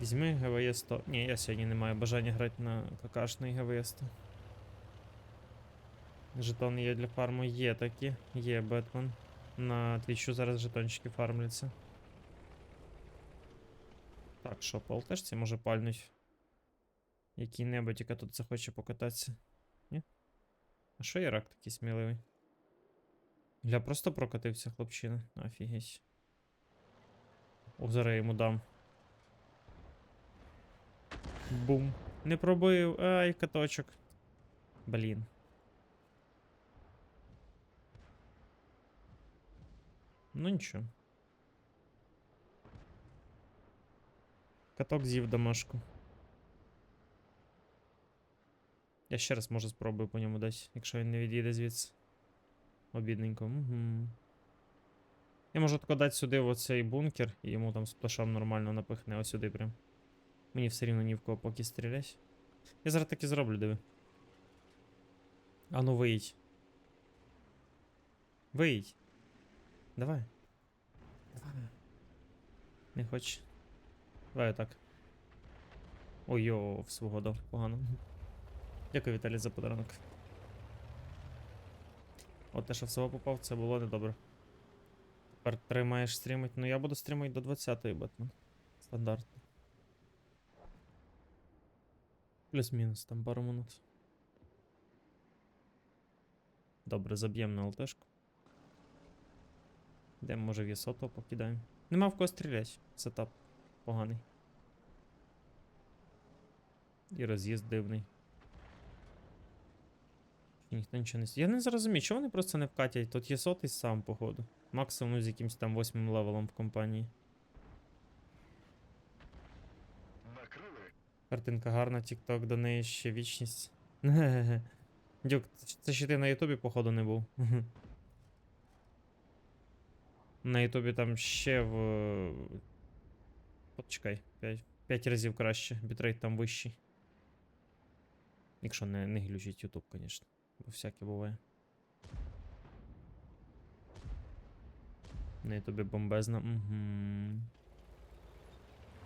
Візьми ГВС 100. Ні, я сьогодні не маю бажання грати на какашний ГВС 100. Жетони є для фарму. Є такі. Є Бетмен. На твічу зараз жетончики фармляться. Так, що, по ЛТшці може пальнуть. Який-небудь, яка тут захоче покататися. Ні? А що я рак такий сміливий? Гля, просто прокатився, хлопчина. Офігеть. О, зараз я йому дам. Бум. Не пробив. Ай, каточок. Блін. Ну нічого. Каток з'їв домашку. Я ще раз може спробую по ньому дати, якщо він не відійде звідси. Обідненько. Угу. Я можу тако дати сюди в оцей бункер, і йому там сплешом нормально напихне ось сюди прям. Мені все рівно ні в кого поки стрілять. Я зараз так і зроблю, диви. А ну виїдь. Виїдь. Давай. Давай. Не хочеш. Давай так. Ой, йо, в свого дав погано. Дякую, Віталій, за подарунок. От те, що в село попав, це було недобре. Тепер тримаєш стрімить. Ну я буду стрімити до 20-ї, Бетмен. Стандартно. Плюс-мінус, там пару минут. Добре, заб'ємо на ЛТшку. Де може в Єсото покидаємо. Нема в кого стріляти. Сетап поганий. І роз'їзд дивний. І ніхто нічого не Я не зрозумію, чого вони просто не вкатять. Тут є сотий сам, походу. Максимум з якимось там восьмим левелом в компанії. Картинка гарна, TikTok, до неї ще вічність. Дюк, це ще ти на Ютубі, походу, не був. На Ютубі там ще в. Почекай, 5, 5 разів краще, бітрейт там вищий. Якщо не, не глючить Ютуб, звісно. Бо всяке буває. На Ютубі бомбезно. Угу.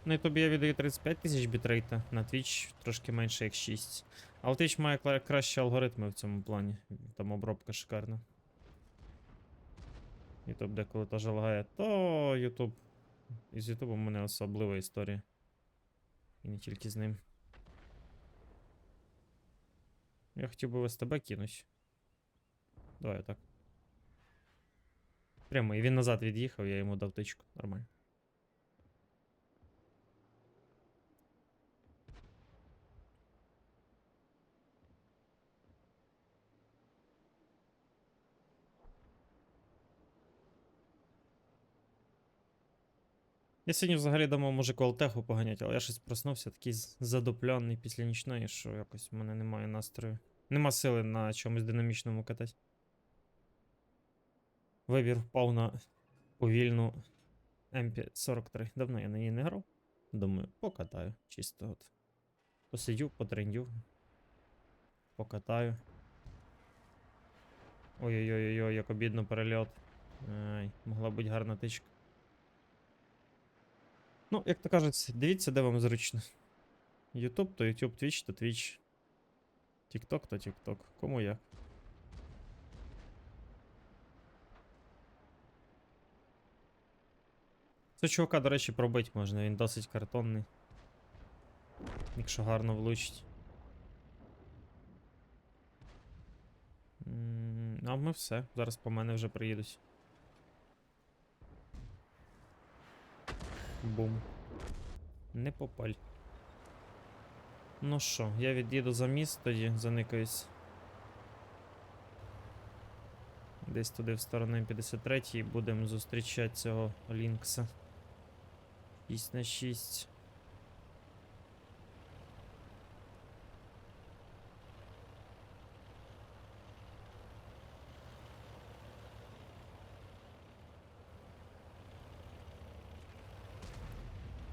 На Ютубі я віддаю 35 тисяч бітрейта, на Twitch трошки менше як 6. Але Twitch має кращі алгоритми в цьому плані. Там обробка шикарна. YouTube деколи теж лагає, то YouTube. Із YouTube у мене особлива історія. І не тільки з ним. Я хотів би в СТБ кинуть. Давай отак. Прямо, і він назад від'їхав, я йому дав тичку. Нормально. Я сьогодні взагалі думав, може колтеху поганять, але я щось проснувся такий з- задупляний після нічної, що якось в мене немає настрою. Нема сили на чомусь динамічному катати. Вибір впав на повільну MP43. Давно я на ній не грав. Думаю, покатаю. Чисто от. Посидю, потрендю. Покатаю. Ой-ой-ой, як обідно перельот. Ай, могла бути гарна тичка. Ну, як то кажуть, дивіться, де вам зручно. YouTube то YouTube, Twitch то Twitch. TikTok то TikTok. Кому як. Цього чувака, до речі, пробити можна, він досить картонний. Якщо гарно влучить. А ми все. Зараз по мене вже приїдуть. Бум. Не попаль. Ну що, я від'їду за міст тоді, заникаюсь. Десь туди в сторону М53 і будемо зустрічати цього Лінкса. 6 на 6.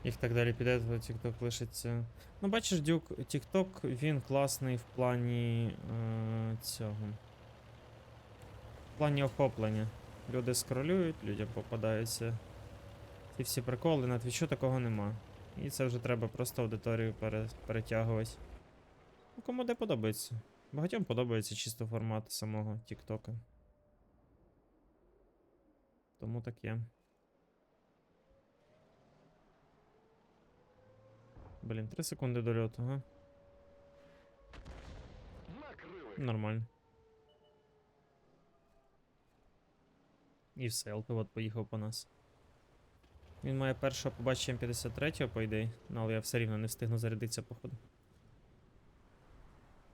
Їх так далі піде, то TikTok лишиться. Ну, бачиш, Дюк, TikTok, він класний в плані е, цього. В плані охоплення. Люди скролюють, людям попадаються. Ці всі приколи, на твічу такого нема. І це вже треба просто аудиторію пере, перетягувати. Ну, кому де подобається. Багатьом подобається чисто формат самого Тіктока. Тому так Блін, 3 секунди до льоту, ага. Нормально. І все, ЛПВОД поїхав по нас. Він має першого побачити М53, по ідеї, ну, але я все рівно не встигну зарядитися, походу.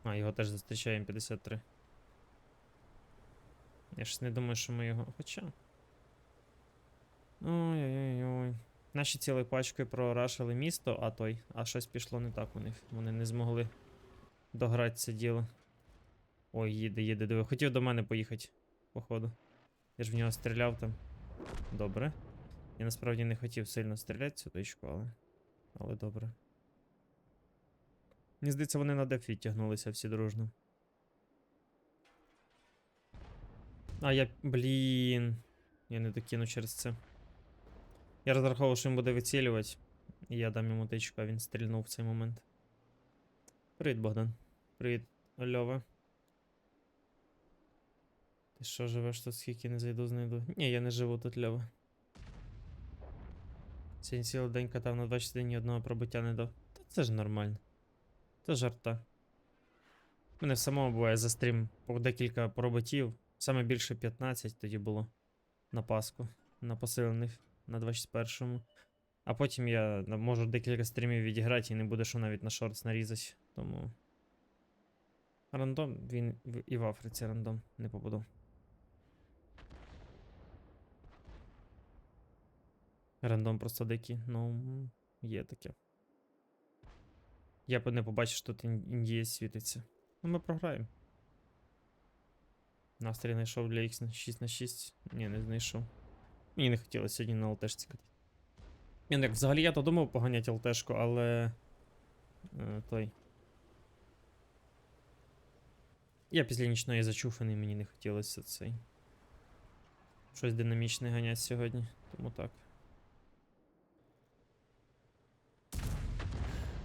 А, його теж зустрічає М53. Я ж не думаю, що ми його. Хоча. Ой-ой-ой. Наші цілою пачкою прорашили місто, а той, а щось пішло не так у них. Вони не змогли дограти це діло. Ой, їде, їде, диви. Хотів до мене поїхати, походу. Я ж в нього стріляв там. Добре. Я насправді не хотів сильно стріляти цю точку, але. Але добре. Мені здається, вони на деф відтягнулися всі дружно. А я. Блін. Я не докину через це. Я розраховував, що він буде вицілювати. Я дам йому тичку, а він стрільнув в цей момент. Привіт, Богдан. Привіт, Льова. Ти що живеш тут, скільки не зайду, знайду? Ні, я не живу тут, Льова. Сьогодні цілий день катав на 21 ні одного пробиття не дав. Та це ж нормально. Це жарта. Мене в самому буває за стрім по декілька пробиттів. Саме більше 15 тоді було на Пасху, на посилених на 21-му. А потім я можу декілька стрімів відіграти і не буде що навіть на шортс нарізати. Тому. Рандом, він і в Африці рандом не попаду. Рандом просто дикий, ну є таке. Я б не побачив, що тут ін- індієць світиться. Ну ми програємо. Настрій знайшов для X 6 на 6. Ні, не знайшов. Мені не хотілося сьогодні на ЛТшці катати. Ні, ну взагалі я то думав поганяти ЛТшку, але. Е, той. Я після нічної зачуфаний, мені не хотілося цей. Щось динамічне ганять сьогодні, тому так.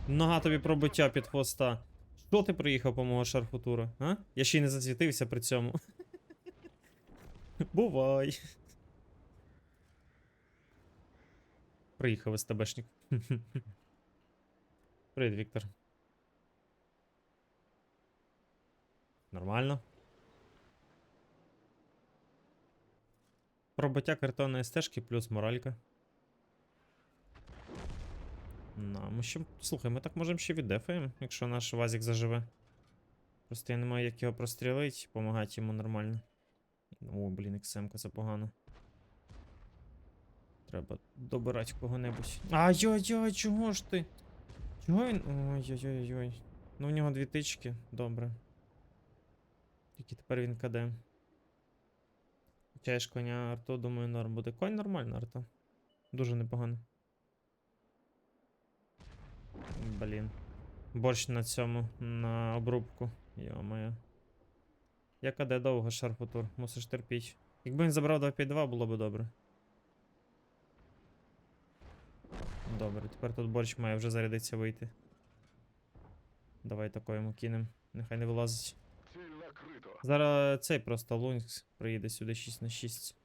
Нога тобі пробиття під хвоста. Що ти приїхав по мого шарфу тура, а? Я ще й не засвітився при цьому. Бувай. Приїхав СТБшник. Привіт, Віктор. Нормально. Пробиття картонної стежки плюс моралька. На, ми ще. Слухай, ми так можемо ще віддефаємо, якщо наш вазик заживе. Просто я не маю як його прострілити, допомагати йому нормально. О, блін, XM-ка це погано. Треба добирати кого-небудь. Ай-ой-ой, чого ж ти? Чого він. Ой-ой-ой-ой. Ну в нього дві тички, добре. Тільки тепер він КД. Чаєш коня арту, думаю, норм буде. Конь нормально, арта. Дуже непогано. Блін. Борщ на цьому, на обрубку. Йо-моє. Я КД довго шарфутур, мусиш терпіть. Якби він забрав 2-5-2, було б добре. Добре, тепер тут борщ має вже зарядитися вийти. Давай тако йому кинем. Нехай не вилазить. Зараз цей просто Лункс приїде сюди 6 на 6.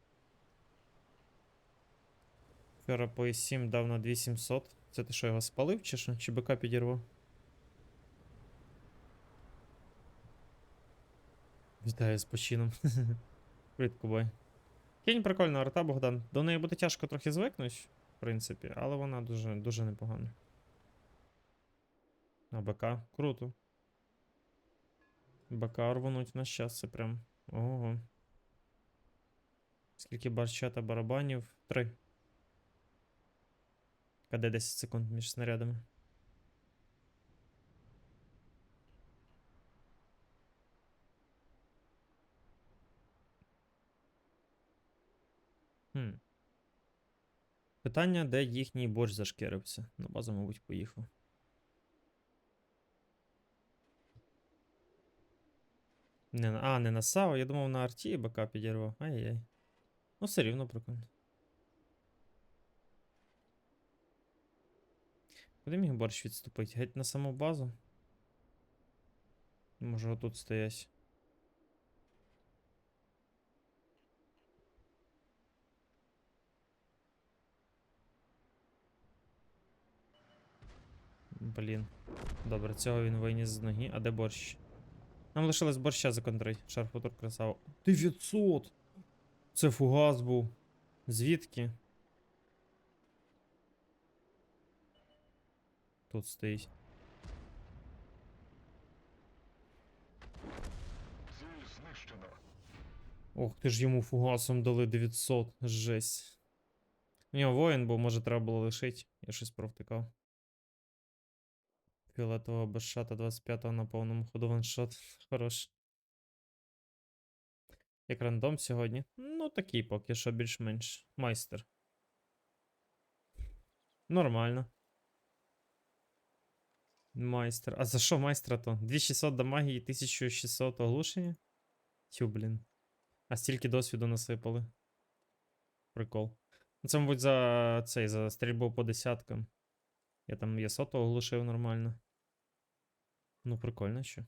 Вчора по 7 дав на 2700. Це ти що його спалив чи що? Чи БК підірвав? Вітаю з почином. Привіт, Кубай. Кінь прикольна арта, Богдан. До неї буде тяжко трохи звикнути, в принципі, але вона дуже, дуже непогана. А БК круто. БК рвануть на щас, це прям. Ого. Скільки барча та барабанів? Три. КД 10 секунд між снарядами. Хм. Питання, де їхній борщ зашкірився. На базу, мабуть, поїхав. Не на, а, не на САУ, я думав на арті і БК підірвав. Ай-яй. Ну, все рівно прикольно. Куди міг борщ відступити? Геть на саму базу? Може отут стоять. Блін. Добре, цього він виніс з ноги. А де борщ? Нам лишилось борща законтрить. Шарфутур красава. 900! Це фугас був. Звідки? Тут стоїть. Ох, ти ж йому фугасом дали 900. Жесть. У нього воїн був, може треба було лишити. Я щось провтикав. Фіолетового без шата 25-го на повному ходу ваншот. Хорош. Як рандом сьогодні? Ну, такий поки що більш-менш. Майстер. Нормально. Майстер. А за що майстра то? 2600 дамаги і 1600 оглушення? Тю, блін. А стільки досвіду насипали. Прикол. Ну, Це, мабуть, за цей, за стрільбу по десяткам. Я там є сото оглушив нормально. Ну, прикольно що.